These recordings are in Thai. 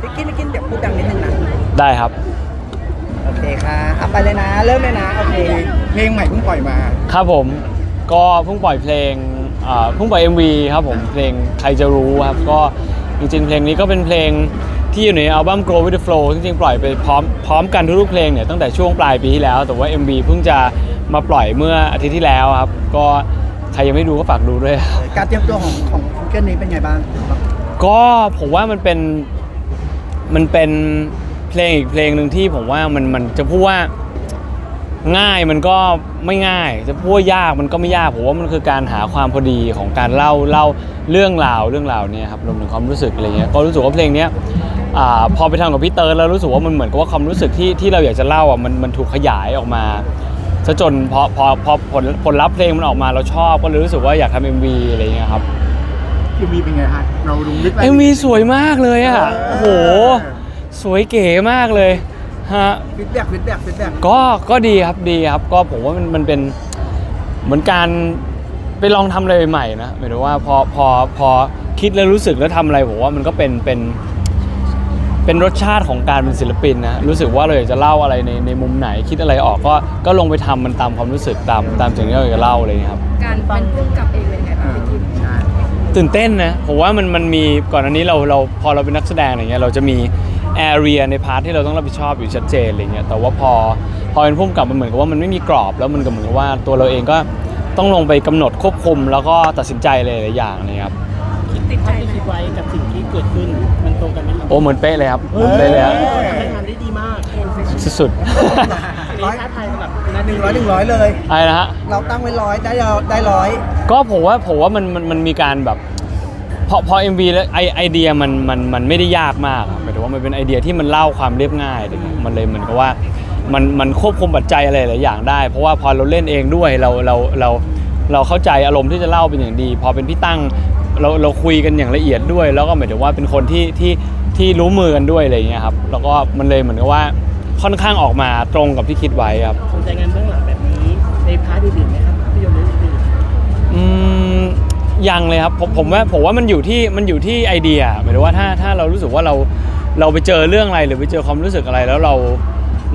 พี่กินพี่กินเดี๋ยวพูดดังนิดนึงนะ ได้ครับ โอเคค่ะเอาไปเลยนะ เริ่มเลยนะ โอเค เพลงใหม่เพิ่งปล่อยมา ครับผมก็เพิ่งปล่อยเพลงอ่าเพิ่งปล่อย MV ครับผมเพลงใครจะรู้ครับก็จริงๆ เพลงนี้ก็เป็นเพลงที่อยู่ในอัลบั้ม Grow with the Flow จริงๆ ปล่อยไปพร้อมพร้อมกันทุกๆเพลงเนี่ยตั้งแต่ช่วงปลายปีที่แล้ว แต่ว่า MV เพิ่งจะมาปล่อยเมื่ออาทิตย์ที่แล้วครับ ก็ใครยังไม่ดูก็ฝากดูด้วยครับ การเตรียมตัวของของซิงเกิลนี้เป็นไงบ้าง ก็ผมว่ามันเป็นมันเป็นเพลงอีกเพลงหนึ่งที่ผมว่ามันมันจะพูดว่าง่ายมันก็ไม่ง่าย จะพูดว่ายากมันก็ไม่ยากผมว่ามันคือการหาความพอดีของการเล่าเล่าเรื่องราวเรื่องราวเนี่ยครับรวมถึงความรู้สึกอะไรเงี้ยก็รู้สึกว่าเพลงเนี้ยอ่าพอไปทำกับพี่เติร์ดแล้วรู้สึกว่ามันเหมือนกับว่าความรู้สึกที่ที่เราอยากจะเล่าอะมันมันถูกขยายออกมาซะจนพอพอพอผลผลลัพธ์เพลงมันออกมาเราชอบก็เลยรู้สึกว่าอยากทำเอ็มวีอะไรเงี้ยครับ คือมีเป็นไงฮะเราลงลึกเอ็มวีสวยมากเลยอะโอ้โห สวยเก๋มากเลยฮะ ฟีดแบ็กฟีดแบ็กฟีดแบ็กก็ก็ดีครับดีครับ ก็ผมว่ามันมันเป็นเหมือนการไปลองทำอะไรใหม่ๆนะหมายถึงว่าพอพอพอคิดแล้วรู้สึกแล้วทำอะไรผมว่ามันก็เป็นเป็น เป็นรสชาติของการเป็นศิลปินนะรู้สึกว่าเราอยากจะเล่าอะไรในในมุมไหนคิดอะไรออกก็ก็ลงไปทำมันตามความรู้สึกตามตามสิ่งที่เราอยากจะเล่าอะไรอย่างเงี้ยครับ การเป็นผู้กำกับเองเป็นไงบ้างพี่กิมใช่ ตื่นเต้นนะผมว่ามันมันมีก่อนอันนี้เราเราพอเราเป็นนักแสดงอะไรเงี้ยเราจะมีแอเรียในพาร์ทที่เราต้องรับผิดชอบอยู่ชัดเจนอะไรเงี้ยแต่ว่าพอพอเป็นพุ่มกับมันเหมือนกับว่ามันไม่มีกรอบแล้วมันก็เหมือนกับว่าตัวเราเองก็ต้องลงไปกำหนดควบคุม แล้วก็ตัดสินใจหลายๆอย่างนะครับติดใจที่ไหมคิดไว้กับสิ่งที่เกิดขึ้นมันตรงกันไหมครับโอ้เหมือนเป๊ะเลยครับเหมือนเป๊ะเลยครับ ทำงานได้ดีมาก สุดร้อยท้าทายสำหรับนัดหนึ่งร้อยหนึ่งร้อยเลย ๆ อะไรนะฮะ เราตั้งไว้ร้อยได้เราได้ร้อยก็ผมว่าผมว่ามันมันมันมีการแบบพอพอ MV แล้วไอไอเดียมันมันมันไม่ได้ยากมากอะหมายถึงว่ามันเป็นไอเดียที่มันเล่าความเรียบง่ายอะไรเงี้ยมันเลยเหมือนกับว่ามันมันควบคุมปัจจัยอะไรหลายอย่างได้ เพราะว่าพอเราเล่นเองด้วยเราเราเราเราเข้าใจอารมณ์ที่จะเล่าเป็นอย่างดี พอเป็นพี่ตั้งเราเราคุยกันอย่างละเอียดด้วย แล้วก็หมายถึงว่าเป็นคนที่ที่ที่รู้มือกันด้วยอะไรเงี้ยครับแล้วก็มันเลยเหมือนกับว่า ค่อนข้างออกมาตรงกับที่คิดไว้ครับสนใจงานเบื้องหลังแบบนี้ในพาร์ทอื่นๆไหมครับภาพยนตร์เรื่องอื่นอืมยังเลยครับผมผมว่าผมว่ามันอยู่ที่มันอยู่ที่ไอเดียหมายถึงว่าถ้าถ้าเรารู้สึกว่าเราเราไปเจอเรื่องอะไรหรือไปเจอความรู้สึกอะไรแล้วเรา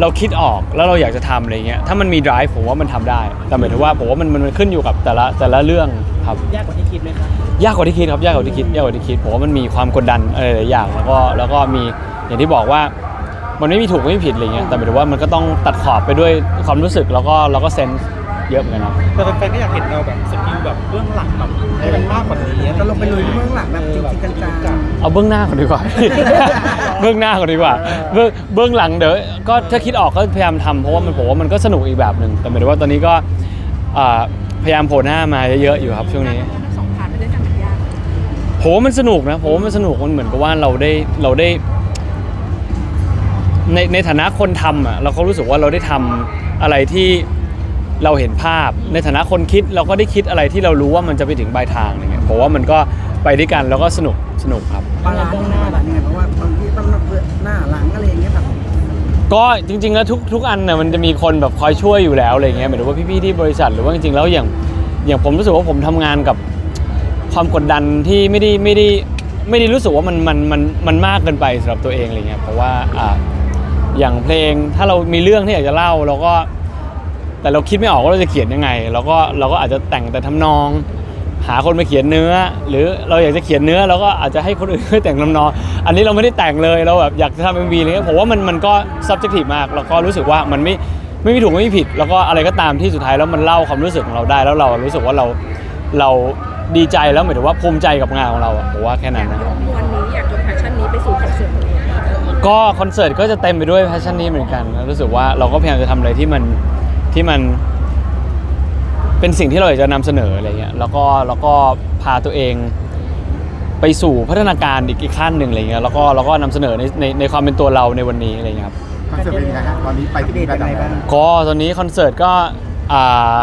เราคิดออกแล้วเราอยากจะทำอะไรเงี้ยถ้ามันมี drive ผมว่ามันทำได้ แต่หมายถึงว่าผมว่ามันมันขึ้นอยู่กับแต่ละแต่ละเรื่องครับยากกว่าที่คิดไหมครับยากกว่าที่คิดครับยากกว่าที่คิดยากกว่าที่คิดผมว่ามันมีความกดดันอะไรหลายอย่างแล้วก็แล้วก็มีอย่างที่บอกว่า มันไม่มีถูกไม่มีผิดอะไรเงี้ยแต่หมายถึงว่ามันก็ต้องตัดขอบไปด้วยความรู้สึกแล้วก็แล้วก็เซนส์เยอะเหมือนกันครับแต่แฟนๆก็อยากเห็นเราแบบสกิลแบบเบื้องหลังแบบให้มันมากกว่านี้จะลงไปลุยเบื้องหลังแบบจริงๆจังเอาเบื้องหน้าก่อนดีกว่า เบื้องหน้าก่อนดีกว่า เบื้องเบื้องหลังเดี๋ยวก็ถ้าคิดออกก็พยายามทำเพราะว่ามันผมว่ามันก็สนุกอีกแบบหนึ่งแต่หมายถึงว่าตอนนี้ก็อ่าพยายามโผล่หน้ามาเยอะๆอยู่ครับช่วงนี้ ทั้งสองพาร์ทไปด้วยกันมันยากผมว่ามันสนุกนะผมว่ามันสนุกมันเหมือนกับว่าเราได้เราได้ ในในฐานะคนทำอะเราก็รู้สึกว่าเราได้ทำอะไรที่เราเห็นภาพ ในฐานะคนคิดเราก็ได้คิดอะไรที่เรารู้ว่ามันจะไปถึงปลายทางอะไรเงี้ยผมว่ามันก็ไปด้วยกันแล้วก็สนุกสนุกครับๆบาลานซ์บาลานซ์ยังไงเพราะว่าบางทีต้องหน้าหลังอะไรอย่างเงี้ยแบบก็จริงๆแล้วทุกทุกอันน่ะมันจะมีคนแบบคอยช่วยอยู่แล้วอะไรเงี้ยหมายถึงว่าพี่ๆที่บริษัทหรือว่าจริงๆแล้วอย่างอย่างผมรู้สึกว่าผมทำงานกับความกดดันที่ไม่ได้ไม่ได้ไม่ได้รู้สึกว่ามันมันมันมันมากเกินไปสำหรับตัวเองอะไรเงี้ยเพราะว่าอ่า อย่างเพลงถ้าเรามีเรื่องที่อยากจะเล่าเราก็ แต่เราคิดไม่ออกว่าเราจะเขียนยังไงเราก็เราก็อาจจะแต่งแต่ทำนอง หาคนมาเขียนเนื้อ หรือเราอยากจะเขียนเนื้อเราก็อาจจะให้คนอื่นแต่งทำนอง อันนี้เราไม่ได้แต่งเลยเราแบบอยากจะทำเอ็มวีอะไรเงี้ยผมว่ามันมันก็ subjective มากแล้วก็รู้สึกว่ามันไม่ไม่มีถูกไม่มีผิด แล้วก็อะไรก็ตามที่สุดท้ายแล้วมันเล่าความรู้สึกของเราได้แล้วเรารู้สึกว่าเราเราดีใจแล้วหมายถึงว่าภูมิใจกับงานของเราอะผมว่าแค่นั้นนะ ก็คอนเสิร์ตก็จะเต็มไปด้วยแพชชั่นนี้เหมือนกันรู้สึกว่าเราก็พยายามจะทำอะไรที่มันที่มัน เป็นสิ่งที่เราอยากจะนำเสนออะไรเงี้ยแล้วก็แล้วก็พาตัวเองไปสู่พัฒนาการอีกอีกขั้นหนึ่งอะไรเงี้ยแล้วก็แล้วก็นำเสนอในในในความเป็นตัวเราในวันนี้อะไรเงี้ยครับ คอนเสิร์ตเป็นยังไงฮะตอนนี้ไปถึงระดับไหนก็ตอนนี้คอนเสิร์ตก็อ่า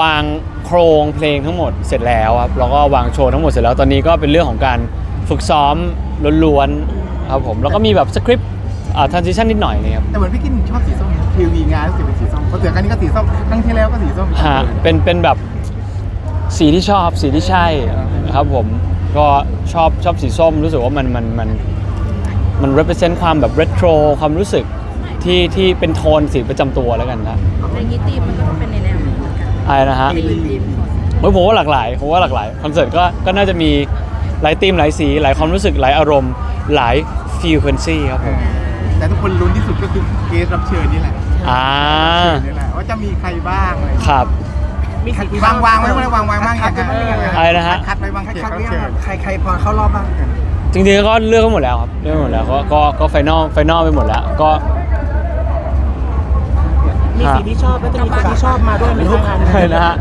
วางโครงเพลงทั้งหมดเสร็จแล้วครับแล้วก็วางโชว์ทั้งหมดเสร็จแล้วตอนนี้ก็เป็นเรื่องของการฝึกซ้อมล้วนๆ ครับผมแล้วก็มีแบบสคริปต์อ่าทรานซิชันนิดหน่อยเนี่ยครับ แต่เหมือนพี่กินชอบสีส้มทีวีงานรู้สึกเป็นสีส้มคอนเสิร์ตครั้งนี้ก็สีส้มครั้งที่แล้วก็สีส้มฮะเป็นเป็นแบบสีที่ชอบสีที่ใช่ครับผมก็ชอบชอบสีส้มรู้สึกว่ามันมันมันมัน represent ความแบบ retro ความรู้สึกที่ที่เป็นโทนสีประจำตัวแล้วกันนะในนี้ทีมมันก็ต้องเป็นในแนวนี้เหมือนกันอะไรนะฮะทีมทีมเฮ้ยผมว่าหลากหลายผมว่าหลากหลายคอนเสิร์ตก็ก็น่าจะมีหลายธีมหลายสีหลายความรู้สึกหลายอารมณ์ หลาย frequency ครับผมแต่ทุกคนลุ้นที่สุดก็คือเกสรับเชิญนี่แหละอ่านี่แหละว่าจะมีใครบ้างอะไรครับมีสิ่งที่วางวางไว้ไหมวางวางบ้างคัดไว้บ้างยังไงอะไรนะฮะคัดไว้บ้างใครเกสคัดรับเรียกเชิญใครใครพอเข้ารอบบ้างจริงๆก็เลือกกันหมดแล้วครับเลือกกันหมดแล้วก็ก็ก็ไฟนอลไฟนอลไปหมดแล้วก็มีสิ่งที่ชอบแล้วจะมีคนที่ชอบมาด้วยไหมคะงานอะไรนะฮะ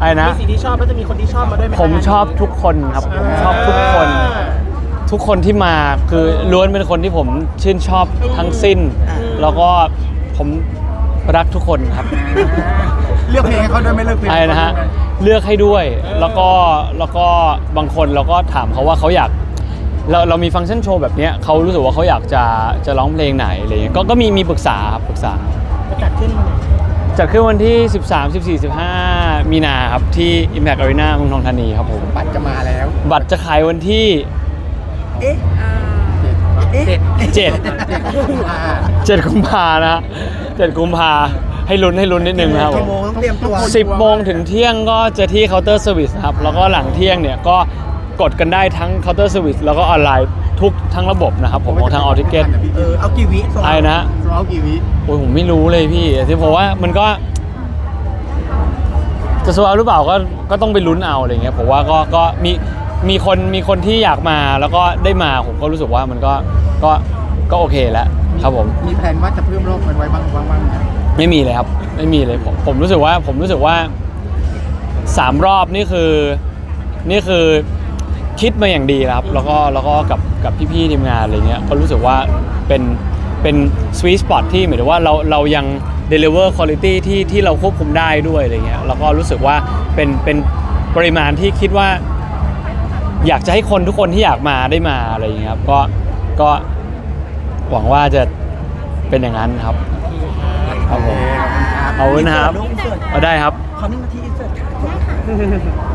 อะไรนะมีสิ่งที่ชอบแล้วจะมีคนที่ชอบมาด้วยไหมคะผมชอบทุกคนครับผมชอบทุกคน ทุกคนที่มาคือล้วนเป็นคนที่ผมชื่นชอบทั้งสิ้น แล้วก็ผมรักทุกคนครับ เลือกเพลงให้เขาด้วยไหม่เลือกเพลงอะไรนะฮะเลือกให้ด้วยแล้วก็แล้วก็บางคนเราก็ถามเขาว่าเขาอยาก เราเรามีฟังก์ชันโชว์แบบเนี้ยเขารู้สึกว่าเขาอยากจะจะร้องเพลงไหนอะไรเงี้ยก็ก็มีมีปรึกษาครับปรึกษา จะจัดขึ้นวันไหนจัดขึ้นวันที่ 13 14 15 มีนาครับ ที่ Impact Arena เมืองทองธานีครับผม บัตรจะมาแล้ว บัตรจะขายวันที่ เอ๊ะอ่าเอ๊ะ7 7กุมภานะฮะ7กุมภาให้ลุ้นให้ลุ้นนิดนึงนะครับผกี่ม โมงต้องเตรียมตัว10โมงถึงเที่ยงก็จะที่เคาน์เตอร์เซอร์วิสครับ แล้วก็หลังเที่ยงเนี่ยก็กดกันได้ทั้งเคาน์เตอร์เซอร์วิสแล้วก็ออนไลน์ทุกทั้งระบบนะครับ ผมของทางออทิเกตเออเอากี่วิโซไอ้นะฮะรอกี่วิโอ้ยผมไม่รู้เลยพี่ที่ผมว่ามันก็ จะสวาหรือเปล่าก็ก็ต้องไปลุ้นเอาอะไรเงี้ยผมว่าก็ก็มี มีคนมีคนที่อยากมาแล้วก็ได้มาผมก็รู้สึกว่ามันก็ก็ก็โอเคแล้วครับผม มีแผนว่าจะเพิ่มรอบมันไว้บ้างบ้างบ้างไหมไม่มีเลยครับ ไม่มีเลยผมผมรู้สึกว่าผมรู้สึกว่าสามรอบนี่คือนี่คือคิดมาอย่างดีแล้วครับ แล้วก็แล้วก็กับกับพี่ๆทีมงานอะไรเงี้ยก็รู้สึกว่าเป็นเป็นสวีทสปอตที่หมายถึงว่าเราเรายัง deliver quality ที่ที่เราควบคุมได้ด้วยอะไรเงี้ยแล้วก็รู้สึกว่าเป็นเป็นปริมาณที่คิดว่า อยากจะให้คนทุกคนที่อยากมาได้มาอะไรอย่างเงี้ยครับก็ก็หวังว่าจะเป็นอย่างนั้นครับ ครับผมขอบคุณครับอินเสิร์ตเอาได้ครับ ขอนี่มาที่อินเสิร์ตค่ะกินกิน